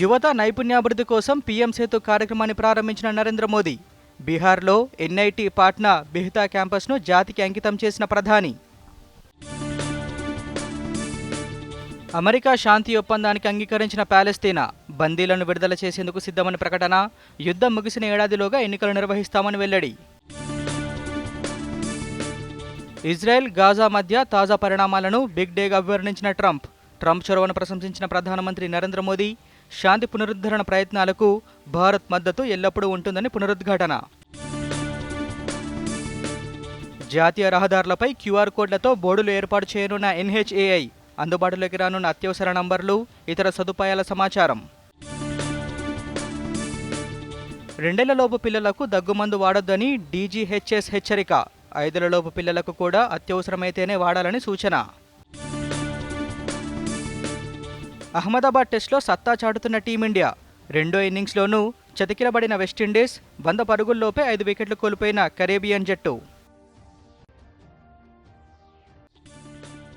యువత నైపుణ్యాభివృద్ధి కోసం పీఎం సేతు కార్యక్రమాన్ని ప్రారంభించిన నరేంద్ర మోదీ బీహార్లో ఎన్ఐటి పాట్నా బిహ్తా క్యాంపస్ను జాతికి అంకితం చేసిన ప్రధాని. అమెరికా శాంతి ఒప్పందానికి అంగీకరించిన ప్యాలెస్తీనా బందీలను విడుదల చేసేందుకు సిద్ధమని ప్రకటన యుద్ధం ముగిసిన ఏడాదిలోగా ఎన్నికలు నిర్వహిస్తామని వెల్లడి. ఇజ్రాయెల్ గాజా మధ్య తాజా పరిణామాలను బిగ్ డేగా అభివర్ణించిన ట్రంప్ ట్రంప్ చొరవను ప్రశంసించిన ప్రధానమంత్రి నరేంద్ర మోదీ శాంతి పునరుద్ధరణ ప్రయత్నాలకు భారత్ మద్దతు ఎల్లప్పుడూ ఉంటుందని పునరుద్ఘాటన. జాతీయ రహదారులపై క్యూఆర్ కోడ్లతో బోర్డులు ఏర్పాటు చేయనున్న ఎన్హెచ్ఏఐ. అందుబాటులోకి రానున్న అత్యవసర నంబర్లు ఇతర సదుపాయాల సమాచారం. రెండేళ్ళలోపు పిల్లలకు దగ్గుమందు వాడొద్దని డీజీహెచ్ఎస్ హెచ్చరిక. ఐదులలోపు పిల్లలకు కూడా అత్యవసరమైతేనే వాడాలని సూచన. అహ్మదాబాద్ టెస్ట్లో సత్తా చాటుతున్న టీమిండియా. రెండో ఇన్నింగ్స్లోనూ చతికిలబడిన వెస్టిండీస్ వంద పరుగుల్లోపే ఐదు వికెట్లు కోల్పోయిన కరేబియన్ జట్టు.